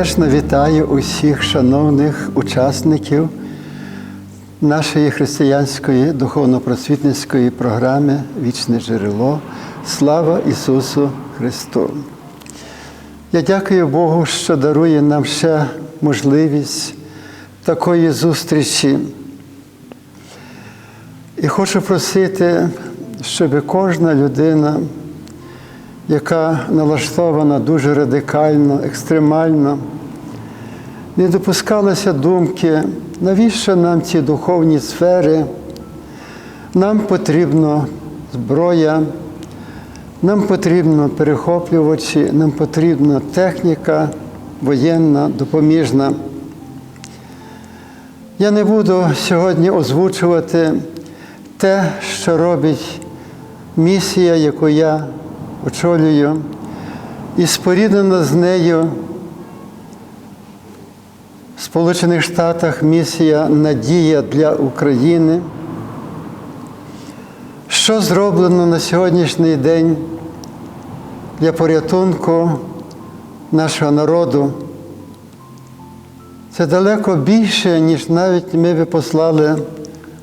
Сердечно вітаю усіх шановних учасників нашої християнської духовно-просвітницької програми Вічне джерело. Слава Ісусу Христу! Я дякую Богу, що дарує нам ще можливість такої зустрічі. І хочу просити, щоб кожна людина, яка налаштована дуже радикально, екстремально, не допускалася думки, навіщо нам ці духовні сфери, нам потрібна зброя, нам потрібно перехоплювачі, нам потрібна техніка воєнна, допоміжна. Я не буду сьогодні озвучувати те, що робить місія, яку я очолюю, і споріднена з нею в Сполучених Штатах місія Надія для України. Що зроблено на сьогоднішній день для порятунку нашого народу? Це далеко більше, ніж навіть ми би послали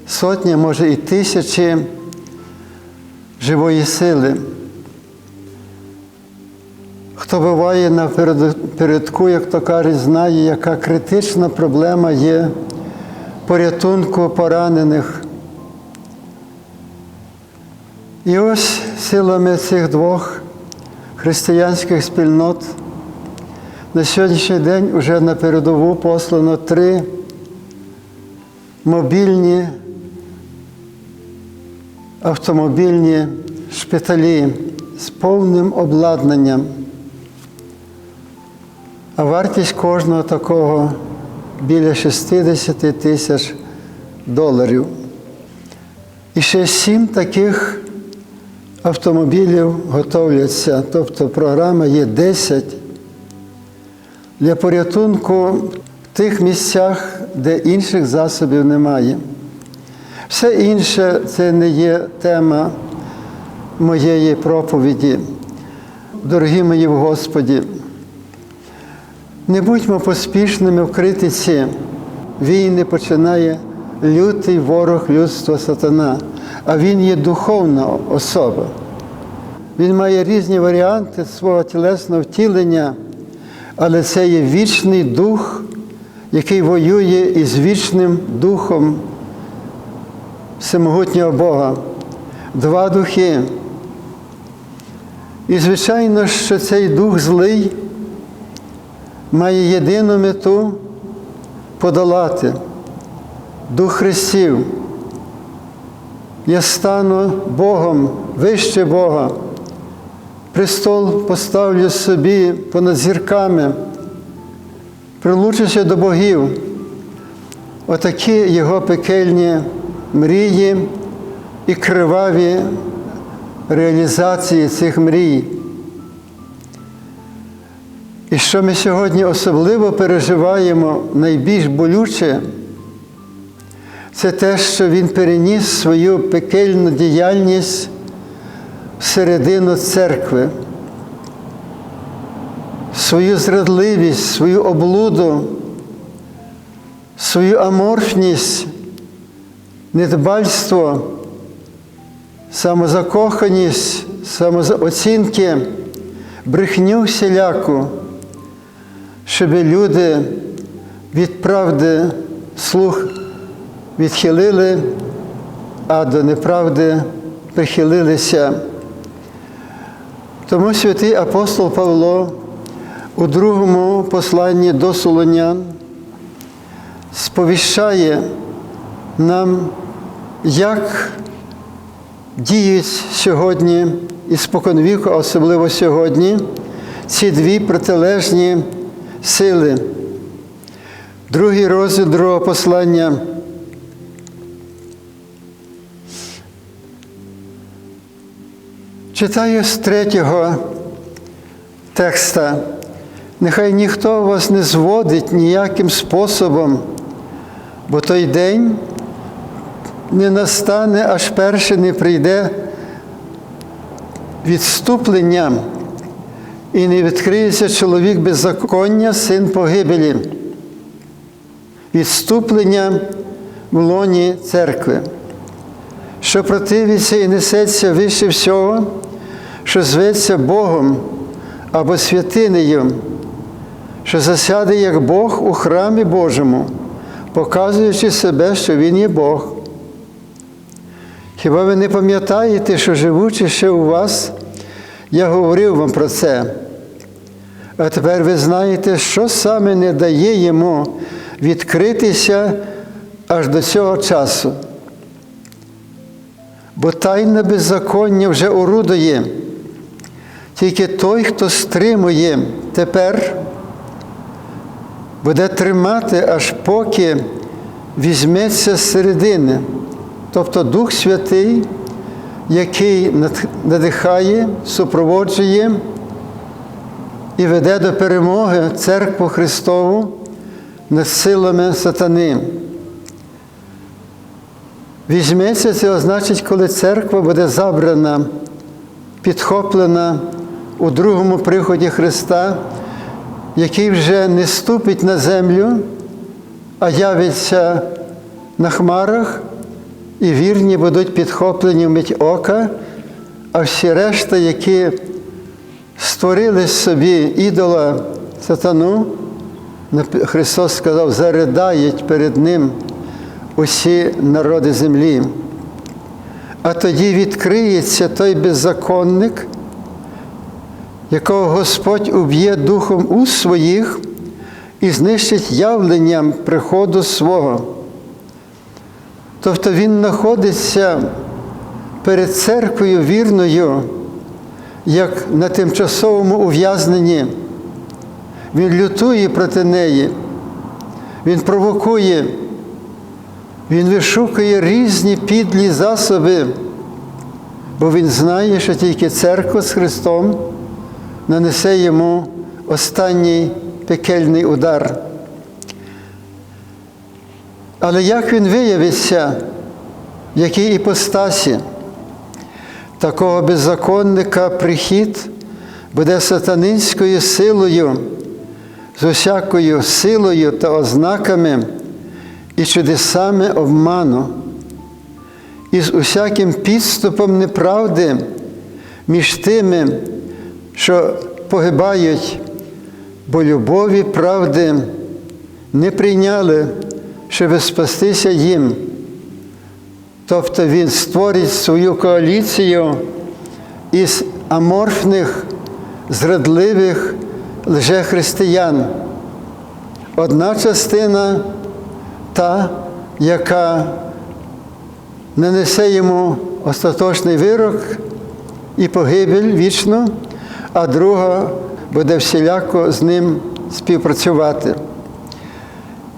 сотні, може і тисячі живої сили. Хто буває на передку, як то кажуть, знає, яка критична проблема є порятунку поранених. І ось силами цих двох християнських спільнот на сьогоднішній день вже на передову послано три мобільні автомобільні шпиталі з повним обладнанням. А вартість кожного такого біля 60 тисяч доларів. І ще сім таких автомобілів готовляться, тобто програма є 10 для порятунку в тих місцях, де інших засобів немає. Все інше це не є тема моєї проповіді. Дорогі мої в Господі, не будьмо поспішними в критиці. Війни починає лютий ворог людства сатана, а він є духовна особа. Він має різні варіанти свого тілесного втілення, але це є вічний дух, який воює із вічним духом всемогутнього Бога. Два духи. І, звичайно, що цей дух злий має єдину мету подолати дух Христів. Я стану Богом вище Бога. Престол поставлю собі понад зірками, прилучуся до богів. Отакі його пекельні мрії і криваві реалізації цих мрій. І що ми сьогодні особливо переживаємо найбільш болюче, це те, що він переніс свою пекельну діяльність всередину церкви, свою зрадливість, свою облуду, свою аморфність, недбальство, самозакоханість, самооцінки, брехню всіляку, щоб люди від правди слух відхилили, а до неправди прихилилися. Тому святий апостол Павло у другому посланні до Солонян сповіщає нам, як діють сьогодні і споконвіку, а особливо сьогодні, ці дві протилежні сили. Другий розділ другого послання. Читаю з третього текста. Нехай ніхто вас не зводить ніяким способом, бо той день не настане, аж перше не прийде відступленням, і не відкриється чоловік беззаконня, син погибелі, відступлення в лоні церкви, що противиться і несеться вище всього, що зветься Богом або святинею, що засяде як Бог у храмі Божому, показуючи себе, що Він є Бог. Хіба ви не пам'ятаєте, що живучи ще у вас, я говорив вам про це. А тепер ви знаєте, що саме не дає йому відкритися аж до цього часу. Бо тайне беззаконня вже орудує. Тільки той, хто стримує тепер, буде тримати, аж поки візьметься з середини, тобто Дух Святий, який надихає, супроводжує і веде до перемоги церкву Христову над силами сатани. Візьметься це означить, коли церква буде забрана, підхоплена у другому приході Христа, який вже не ступить на землю, а явиться на хмарах, і вірні будуть підхоплені в мить ока, а всі решта, які створили собі ідола сатану, Христос сказав, заридають перед Ним усі народи землі. А тоді відкриється той беззаконник, якого Господь уб'є духом у своїх і знищить явленням приходу свого. Тобто він знаходиться перед церквою вірною, як на тимчасовому ув'язненні. Він лютує проти неї, він провокує, він вишукує різні підлі засоби, бо він знає, що тільки церква з Христом нанесе йому останній пекельний удар. Але як він виявиться, в якій іпостасі, такого беззаконника прихід буде сатанинською силою, з усякою силою та ознаками і чудесами обману, і з усяким підступом неправди між тими, що погибають, бо любові правди не прийняли, щоб спастися їм. Тобто він створить свою коаліцію із аморфних, зрадливих лжехристиян. Одна частина та, яка нанесе йому остаточний вирок і погибель вічно, а друга буде всіляко з ним співпрацювати.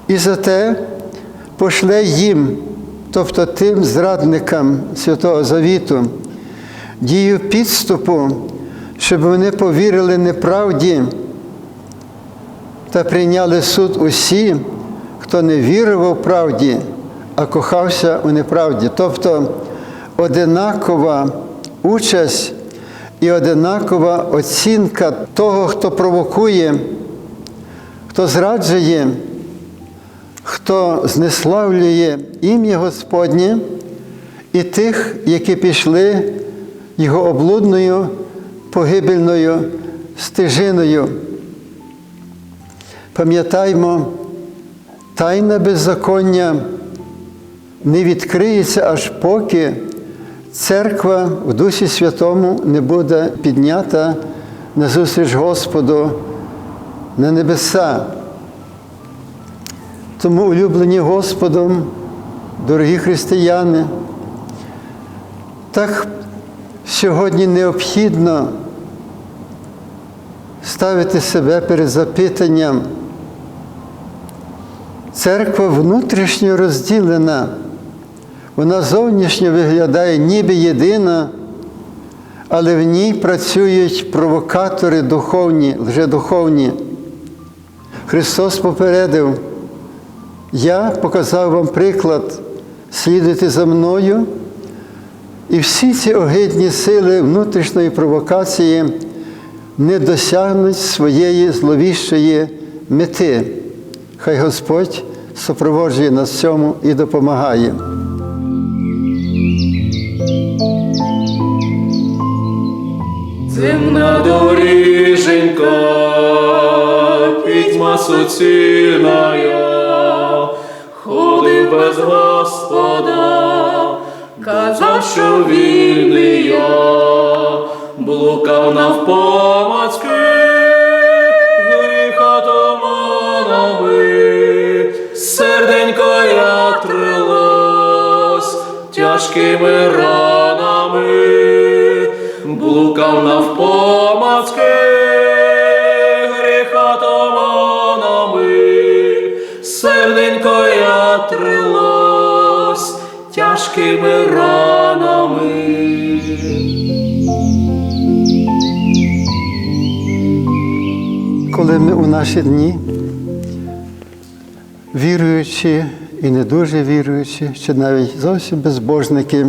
І зате пошле їм, тобто тим зрадникам Святого Завіту, дію підступу, щоб вони повірили неправді та прийняли суд усі, хто не вірив у правді, а кохався у неправді. Тобто одинакова участь і одинакова оцінка того, хто провокує, хто зраджує, хто знеславлює ім'я Господнє і тих, які пішли його облудною погибельною стежиною. Пам'ятаймо, тайна беззаконня не відкриється аж поки церква в Дусі Святому не буде піднята на зустріч Господу на небеса. Тому, улюблені Господом, дорогі християни, так сьогодні необхідно ставити себе перед запитанням. Церква внутрішньо розділена, вона зовнішньо виглядає ніби єдина, але в ній працюють провокатори духовні, лжедуховні. Христос попередив, я показав вам приклад, слідуйте за мною, і всі ці огидні сили внутрішньої провокації не досягнуть своєї зловіщої мети. Хай Господь супроводжує нас в цьому і допомагає. Земна доріженька, пітьма суцільная, без Господа, казав, що вільний я, блукав навпомацьки, гріха туманами, серденько я тяжкими ранами. Блукав навпомацки, тяжкими ранами. Коли ми у наші дні, віруючі і не дуже віруючі, чи навіть зовсім безбожники,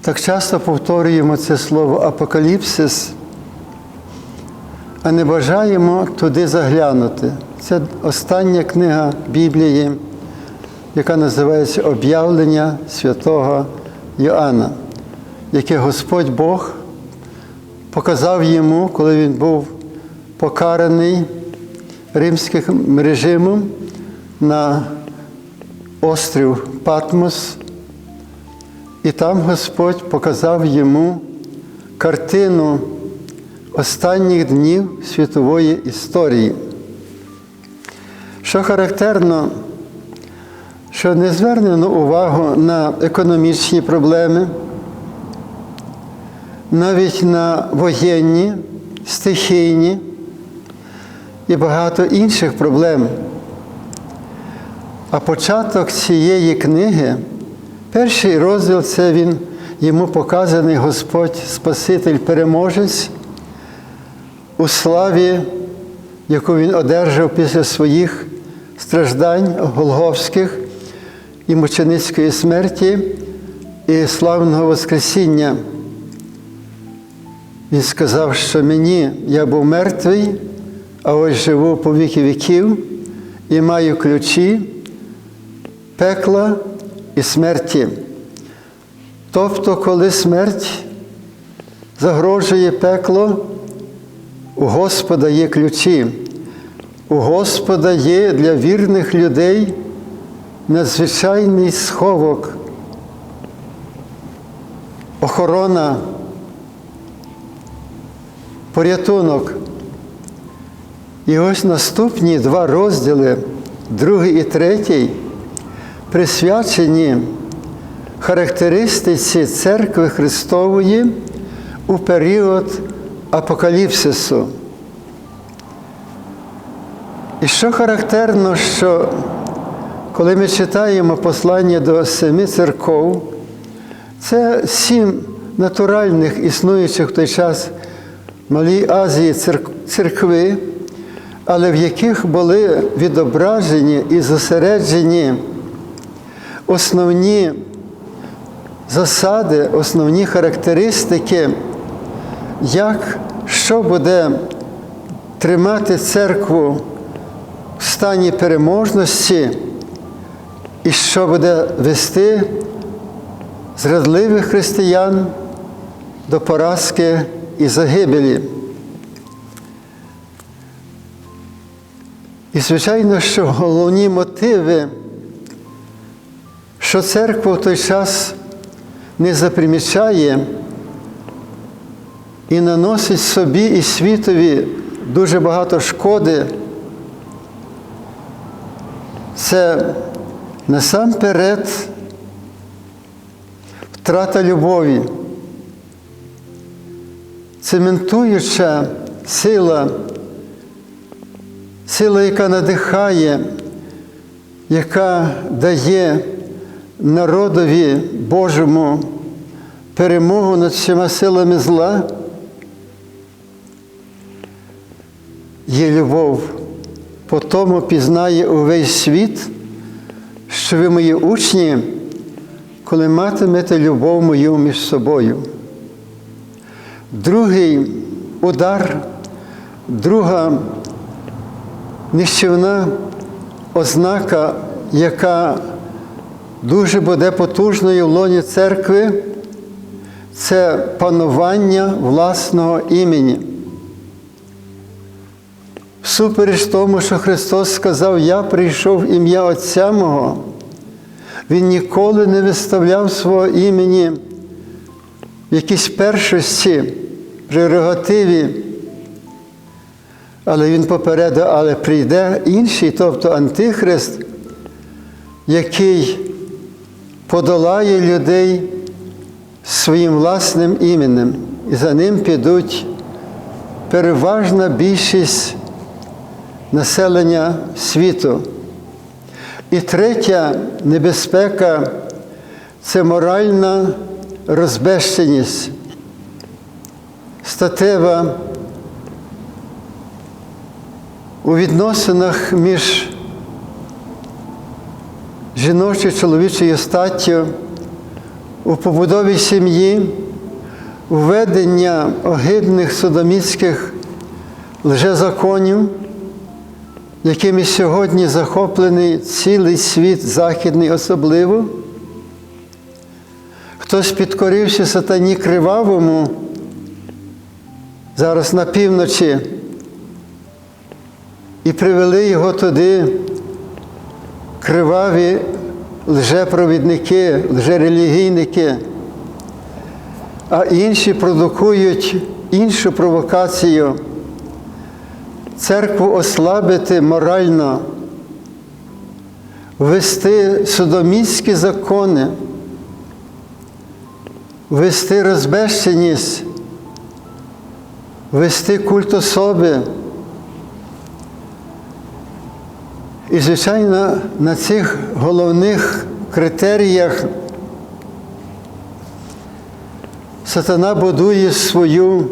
так часто повторюємо це слово апокаліпсис, а не бажаємо туди заглянути. Це остання книга Біблії, яка називається Об'явлення святого Йоанна, яке Господь Бог показав йому, коли він був покараний римським режимом на острів Патмос. І там Господь показав йому картину останніх днів світової історії. Що характерно, що не звернено увагу на економічні проблеми, навіть на воєнні, стихійні і багато інших проблем. А початок цієї книги, перший розділ це він йому показаний Господь Спаситель Переможець у славі, яку він одержав після своїх страждань Голговських і мученицької смерті і славного Воскресіння. Він сказав, що мені я був мертвий, а ось живу по віки віків і маю ключі пекла і смерті. Тобто, коли смерть загрожує пекло, у Господа є ключі. У Господа є для вірних людей надзвичайний сховок, охорона, порятунок. І ось наступні два розділи, другий і третій, присвячені характеристиці Церкви Христової у період апокаліпсису. І що характерно, що коли ми читаємо послання до семи церков, це сім натуральних існуючих в той час Малій Азії церкви, але в яких були відображені і зосереджені основні засади, основні характеристики, як що буде тримати церкву в стані переможності, і що буде вести зрадливих християн до поразки і загибелі. І, звичайно, що головні мотиви, що церква в той час не запримічає і наносить собі і світові дуже багато шкоди, це насамперед втрата любові, цементуюча сила, сила, яка надихає, яка дає народові Божому перемогу над всіма силами зла, є любов. По тому пізнає увесь світ, що ви мої учні, коли матимете любов мою між собою. Другий удар, друга нищівна ознака, яка дуже буде потужною в лоні церкви, це панування власного імені. Всупереч тому, що Христос сказав, Я прийшов ім'я Отця Мого, Він ніколи не виставляв свого імені в якійсь першості, прерогативі. Але Він попередив, але прийде інший, тобто Антихрист, який подолає людей своїм власним іменем, і за ним підуть переважна більшість населення світу. І третя небезпека це моральна розбещеність, статева у відносинах між жіночою чоловічою статтю, у побудові сім'ї, введення огидних содоміцьких лжезаконів, якими сьогодні захоплений цілий світ західний особливо. Хтось підкорився сатані кривавому зараз на півночі і привели його туди криваві лжепровідники, лжерелігійники, а інші продукують іншу провокацію церкву ослабити морально, ввести судоміцькі закони, ввести розбещеність, ввести культ особи. І, звичайно, на цих головних критеріях сатана будує свою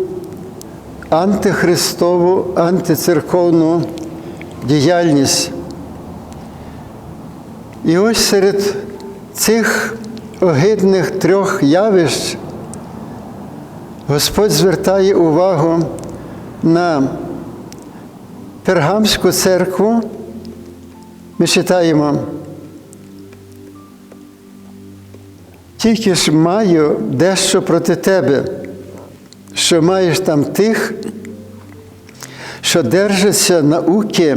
антихристову, антицерковну діяльність. І ось серед цих огидних трьох явищ Господь звертає увагу на Пергамську церкву. Ми читаємо. Тільки ж маю дещо проти тебе, що маєш там тих, що держаться науки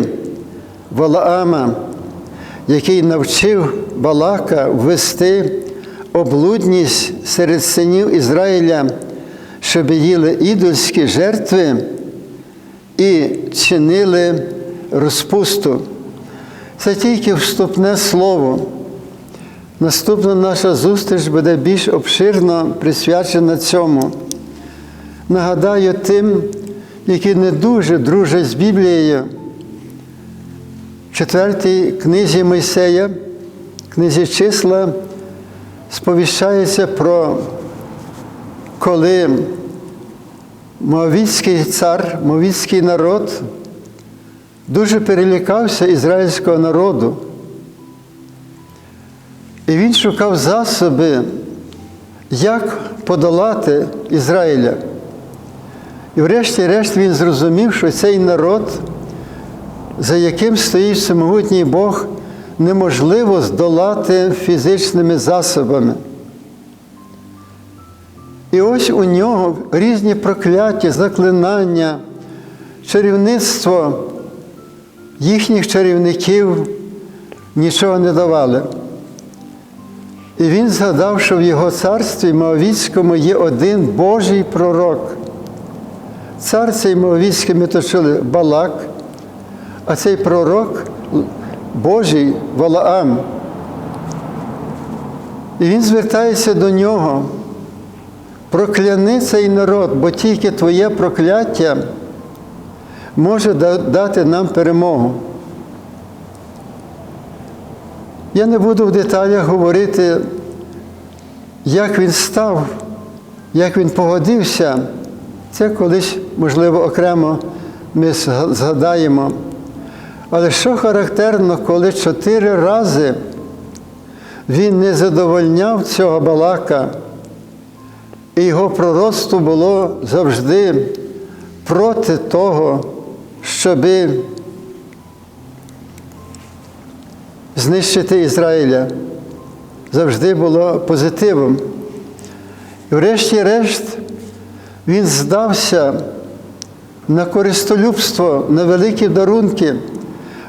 Валаама, який навчив Балака ввести облудність серед синів Ізраїля, щоб їли ідольські жертви і чинили розпусту. Це тільки вступне слово. Наступна наша зустріч буде більш обширно присвячена цьому. Нагадаю тим, які не дуже дружать з Біблією. В четвертій книзі Мойсея, книзі числа, сповіщається про коли Моавіцький цар, Моавіцький народ дуже перелякався ізраїльського народу. І він шукав засоби, як подолати Ізраїля. І врешті-решт він зрозумів, що цей народ, за яким стоїть всемогутній Бог, неможливо здолати фізичними засобами. І ось у нього різні прокляття, заклинання, чарівництво їхніх чарівників нічого не давали. І він згадав, що в його царстві Моавіцькому є один Божий пророк. Цар цей Моавіцький ми точили Балак, а цей пророк Божий Валаам. І він звертається до нього. Прокляни цей народ, бо тільки твоє прокляття може дати нам перемогу. Я не буду в деталях говорити, як він став, як він погодився. Це колись, можливо, окремо ми згадаємо. Але що характерно, коли чотири рази він не задовольняв цього балака, І його пророцтво було завжди проти того, щоби знищити Ізраїля. Завжди було позитивом. І врешті-решт він здався на користолюбство, на великі дарунки.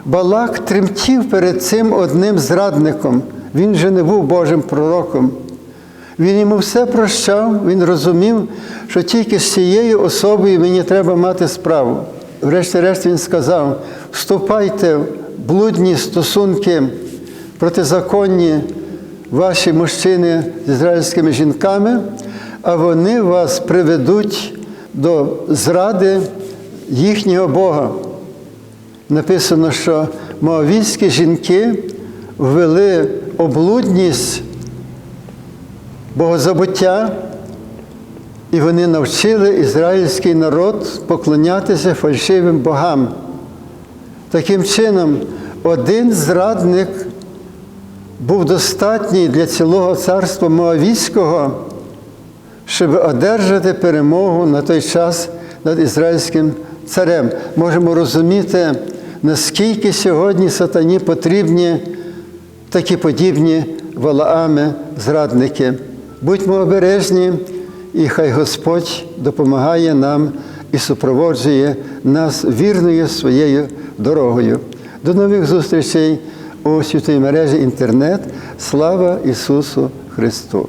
Балак тремтів перед цим одним зрадником. Він же не був Божим пророком. Він йому все прощав, він розумів, що тільки з цією особою мені треба мати справу. Врешті-решт він сказав: вступайте в блудні стосунки протизаконні ваші мужчини з ізраїльськими жінками, а вони вас приведуть до зради їхнього Бога. Написано, що моавійські жінки ввели облудність богозабуття, і вони навчили ізраїльський народ поклонятися фальшивим богам. Таким чином, один зрадник був достатній для цілого царства Моавійського, щоб одержати перемогу на той час над ізраїльським царем. Можемо розуміти, наскільки сьогодні сатані потрібні такі подібні Валаами, зрадники. Будьмо обережні, і хай Господь допомагає нам і супроводжує нас вірною своєю дорогою. До нових зустрічей у святій мережі інтернет. Слава Ісусу Христу!